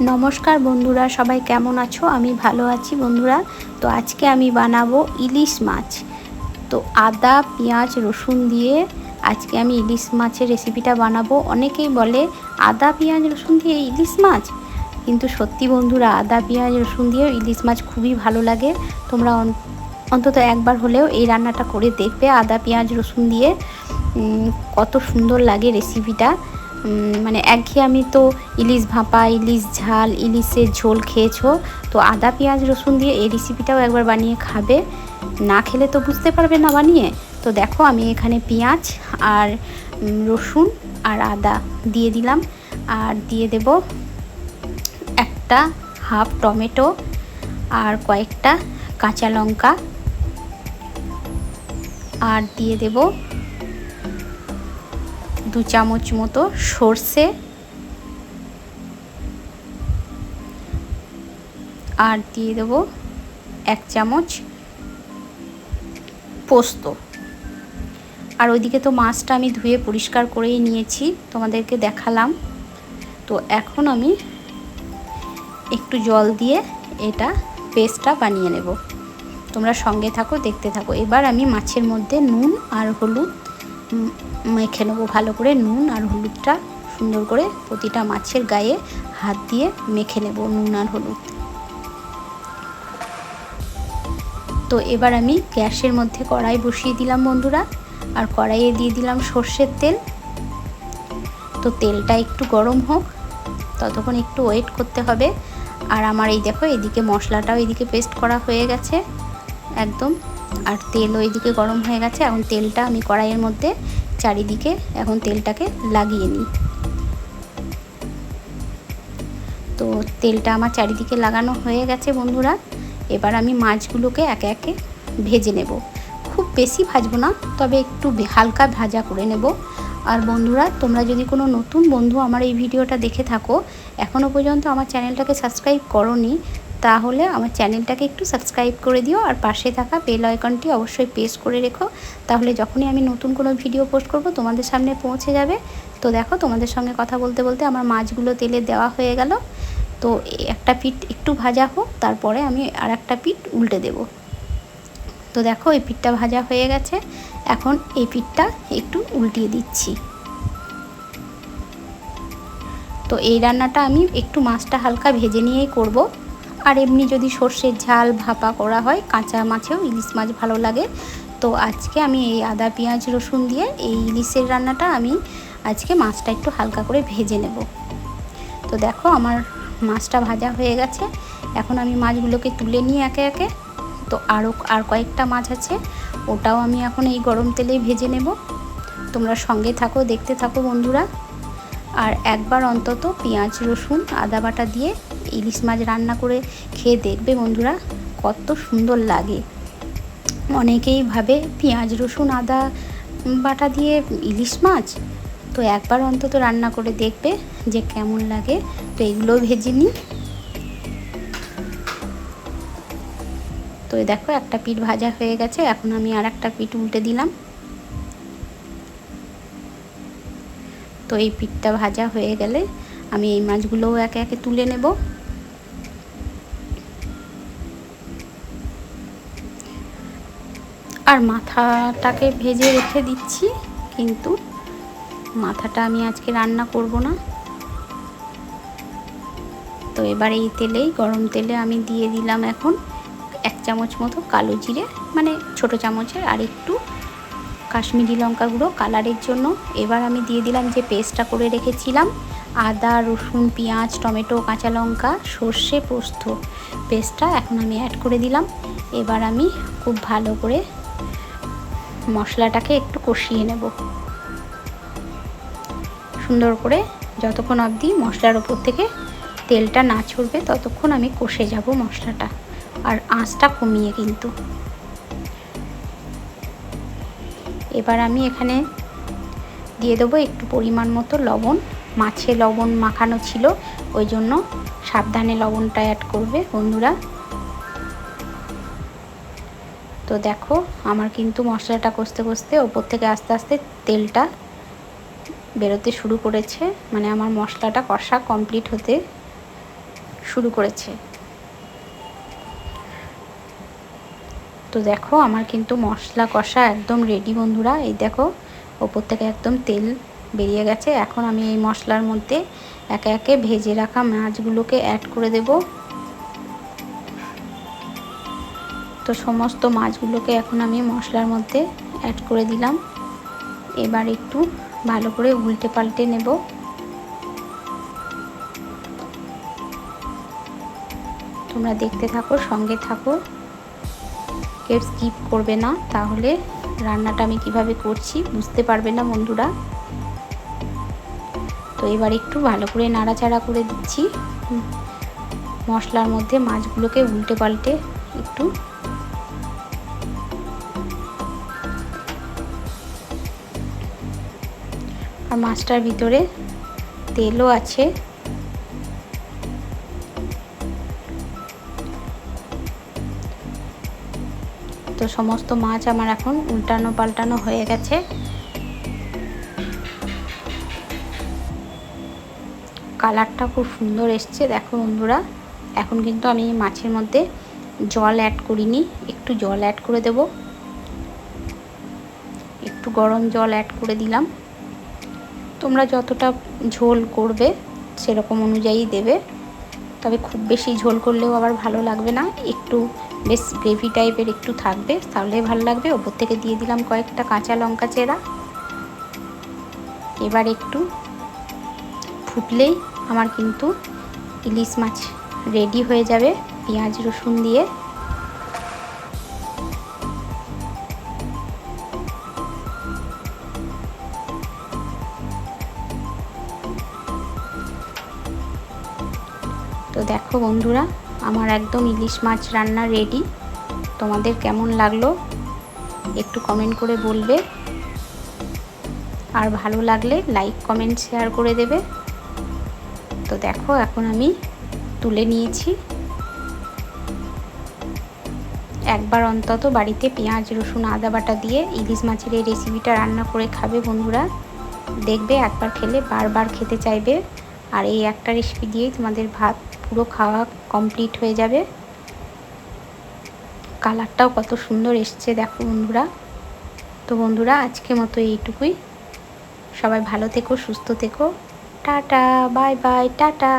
নমস্কার বন্ধুরা, সবাই কেমন আছো? আমি ভালো আছি বন্ধুরা। তো আজকে আমি বানাবো ইলিশ মাছ। তো আদা, পেঁয়াজ, রসুন দিয়ে আজকে আমি ইলিশ মাছের রেসিপিটা বানাবো। অনেকেই বলে, আদা, পেঁয়াজ, রসুন দিয়ে ইলিশ মাছ? কিন্তু সত্যি বন্ধুরা, আদা, পেঁয়াজ, রসুন দিয়ে ইলিশ মাছ খুবই ভালো লাগে। তোমরা অন্তত একবার হলেও এই রান্নাটা করে দেখবে, আদা, পেঁয়াজ, রসুন দিয়ে। কত সুন্দর লাগে রেসিপিটা। মানে একঘেয়ে তো ইলিশ ভাপা, ইলিশ ঝাল, ইলিশের ঝোল খেয়েছো। তো আদা, পেঁয়াজ, রসুন দিয়ে এই রেসিপিটাও একবার বানিয়ে খাবে। না খেলে তো বুঝতে পারবে না বানিয়ে। তো দেখো, আমি এখানে পেঁয়াজ আর রসুন আর আদা দিয়ে দিলাম। আর দিয়ে দেব একটা হাফ টমেটো আর কয়েকটা কাঁচা লঙ্কা। আর দিয়ে দেব দু চামচ মতো সর্ষে আর দিয়ে দেব এক চামচ পোস্ত। আর ওইদিকে তো মাছটা আমি ধুয়ে পরিষ্কার করেই নিয়েছি, তোমাদেরকে দেখালাম। তো এখন আমি একটু জল দিয়ে এটা পেস্টটা বানিয়ে নেব। তোমরা সঙ্গে থাকো, দেখতে থাকো। এবার আমি মাছের মধ্যে নুন আর হলুদ মেখে নেব ভালো করে নুন আর হলুদটা সুন্দর করে প্রতিটা মাছের গায়ে হাত দিয়ে মেখে নেব নুন আর হলুদ। তো এবার আমি গ্যাসের মধ্যে কড়াই বসিয়ে দিলাম বন্ধুরা, আর কড়াইয়ে দিয়ে দিলাম সর্ষের তেল। তো তেলটা একটু গরম হোক, ততক্ষণ একটু ওয়েট করতে হবে। আর আমার এই দেখো, এদিকে মশলাটাও এদিকে পেস্ট করা হয়ে গেছে, একদম। আর তেলও এদিকে গরম হয়ে গেছে, এখন তেলটা আমি কড়াইয়ের মধ্যে চারিদিকে এখন তেলটাকে লাগিয়ে নিই। তো তেলটা আমার চারিদিকে লাগানো হয়ে গেছে বন্ধুরা, এবার আমি মাছগুলোকে একে একে ভেজে নেব। খুব বেশি ভাজবো না, তবে একটু হালকা ভাজা করে নেব। আর বন্ধুরা, তোমরা যদি কোনো নতুন বন্ধু আমার এই ভিডিওটা দেখে থাকো এখনও পর্যন্ত আমার চ্যানেলটাকে সাবস্ক্রাইব করনি তাহলে আমার চ্যানেলটাকে একটু সাবস্ক্রাইব করে দিও আর পাশে থাকা বেল আইকনটি অবশ্যই প্রেস করে রেখো। তাহলে যখনই আমি নতুন কোনো ভিডিও পোস্ট করব, তোমাদের সামনে পৌঁছে যাবে। তো দেখো, তোমাদের সঙ্গে কথা বলতে বলতে আমার মাছগুলো তেলে দেওয়া হয়ে গেল। তো একটা পিঠ একটু ভাজা হোক, তারপরে আমি আর একটা পিঠ উল্টে দেব। তো দেখো, এই পিঠটা ভাজা হয়ে গেছে। এখন এই পিঠটা একটু উল্টিয়ে দিচ্ছি। তো এই রান্নাটা আমি একটু মাছটা হালকা ভেজে নিয়েই করব। আর এমনি যদি সর্ষের ঝাল ভাপা করা হয়, কাঁচা মাছেও ইলিশ মাছ ভালো লাগে। তো আজকে আমি এই আদা, পেঁয়াজ, রসুন দিয়ে এই ইলিশের রান্নাটা আমি আজকে মাছটা একটু হালকা করে ভেজে নেব। তো দেখো আমার মাছটা ভাজা হয়ে গেছে। এখন আমি মাছগুলোকে তুলে নিয়ে একে একে। তো আরও আর কয়েকটা মাছ আছে, ওটাও আমি এখন এই গরম তেলেই ভেজে নেব। তোমরা সঙ্গে থাকো, দেখতে থাকো বন্ধুরা। আর একবার অন্তত পেঁয়াজ, রসুন, আদা বাটা দিয়ে ইলিশ মাছ রান্না করে খেয়ে দেখবে বন্ধুরা, কত সুন্দর লাগে। অনেকেই ভাবে পেঁয়াজ, রসুন, আদা বাটা দিয়ে ইলিশ মাছ, তো একবার অন্তত রান্না করে দেখবে যে কেমন লাগে। তো এগুলো ভেজে নিই। তো দেখো, একটা পিঠ ভাজা হয়ে গেছে, এখন আমি আর একটা পিঠ উল্টে দিলাম। তো এই পিঠটা ভাজা হয়ে গেলে আমি এই মাছগুলোও একে একে তুলে নেব। আর মাথাটাকে ভেজে রেখে দিচ্ছি, কিন্তু মাথাটা আমি আজকে রান্না করব না। তো এবার এই তেলেই, গরম তেলে আমি দিয়ে দিলাম এখন এক চামচ মতো কালো জিরে মানে ছোট চামচের আর একটু কাশ্মীরি লঙ্কা গুঁড়ো কালারের জন্য। এবার আমি দিয়ে দিলাম যে পেস্টটা করে রেখেছিলাম আদা, রসুন, পেঁয়াজ, টমেটো, কাঁচা লঙ্কা, সর্ষে, পোস্ত। পেস্টটা এখন আমি অ্যাড করে দিলাম। এবার আমি খুব ভালো করে মশলাটাকে একটু কষিয়ে নেব। সুন্দর করে যতক্ষণ অবধি মশলার ওপর থেকে তেলটা না ছড়বে, ততক্ষণ আমি কষে যাব মশলাটা। আর আঁচটা কমিয়ে কিন্তু। এবার আমি এখানে দিয়ে দেবো একটু পরিমাণ মতো লবণ। মাছে লবণ মাখানো ছিল, ওই জন্য সাবধানে লবণটা অ্যাড করবে বন্ধুরা। তো দেখো, আমার কিন্তু মশলাটা কষতে কষতে ওপর থেকে আস্তে আস্তে তেলটা বেরোতে শুরু করেছে। মানে আমার মশলাটা কষা কমপ্লিট হতে শুরু করেছে। তো দেখো, আমার কিন্তু মশলা কষা একদম রেডি বন্ধুরা। এই দেখো, ওপর থেকে একদম তেল বেরিয়ে গেছে। এখন আমি এই মশলার মধ্যে একে একে ভেজে রাখা মাছগুলোকে অ্যাড করে দেব। তো সমস্ত মাছগুলোকে এখন আমি মশলার মধ্যে অ্যাড করে দিলাম। এবার একটু ভালো করে উল্টে পাল্টে নেব। তোমরা দেখতে থাকো, সঙ্গে থাকো। কেউ স্কিপ করবে না। তাহলে রান্নাটা আমি কীভাবে করছি বুঝতে পারবে না বন্ধুরা। তো এবার একটু ভালো করে নাড়াচাড়া করে দিচ্ছি। মশলার মধ্যে মাছগুলোকে উল্টে পাল্টে একটু আর মাছটার ভিতরে তেলও আছে। তো সমস্ত মাছ আমার এখন উল্টানো পাল্টানো হয়ে গেছে। কালারটা খুব সুন্দর এসছে। দেখো বন্ধুরা, এখন কিন্তু আমি মাছের মধ্যে জল অ্যাড করিনি। একটু জল অ্যাড করে দেব। একটু গরম জল অ্যাড করে দিলাম। তোমরা যতটা ঝোল করবে সেরকম অনুযায়ী দেবে। তবে খুব বেশি ঝোল করলেও আবার ভালো লাগবে না। একটু বেশ গ্রেভি টাইপের একটু থাকবে, তাহলে ভালো লাগবে। ওপর থেকে দিয়ে দিলাম কয়েকটা কাঁচা লঙ্কা চেরা। এবার একটু ফুটলেই আমার কিন্তু ইলিশ মাছ রেডি হয়ে যাবে, পেঁয়াজ, রসুন দিয়ে। তো দেখো বন্ধুরা, আমার একদম ইলিশ মাছ রান্না রেডি তোমাদের কেমন লাগল? একটু কমেন্ট করে বলবে। আর ভালো লাগলে লাইক কমেন্ট শেয়ার করে দেবে। দেখো, এখন আমি তুলে নিয়েছি। একবার অন্তত বাড়িতে পেঁয়াজ, রসুন, আদা বাটা দিয়ে ইলিশ মাছের এই রেসিপিটা রান্না করে খাবে বন্ধুরা। দেখবে একবার খেলে বারবার খেতে চাইবে। আর এই একটা রেসিপি দিয়েই তোমাদের ভাত পুরো খাওয়া কমপ্লিট হয়ে যাবে। কালারটাও কত সুন্দর এসছে, দেখো বন্ধুরা। তো বন্ধুরা আজকে মতো এইটুকুই। সবাই ভালো থেকো, সুস্থ থেকো। Tata bye bye tata.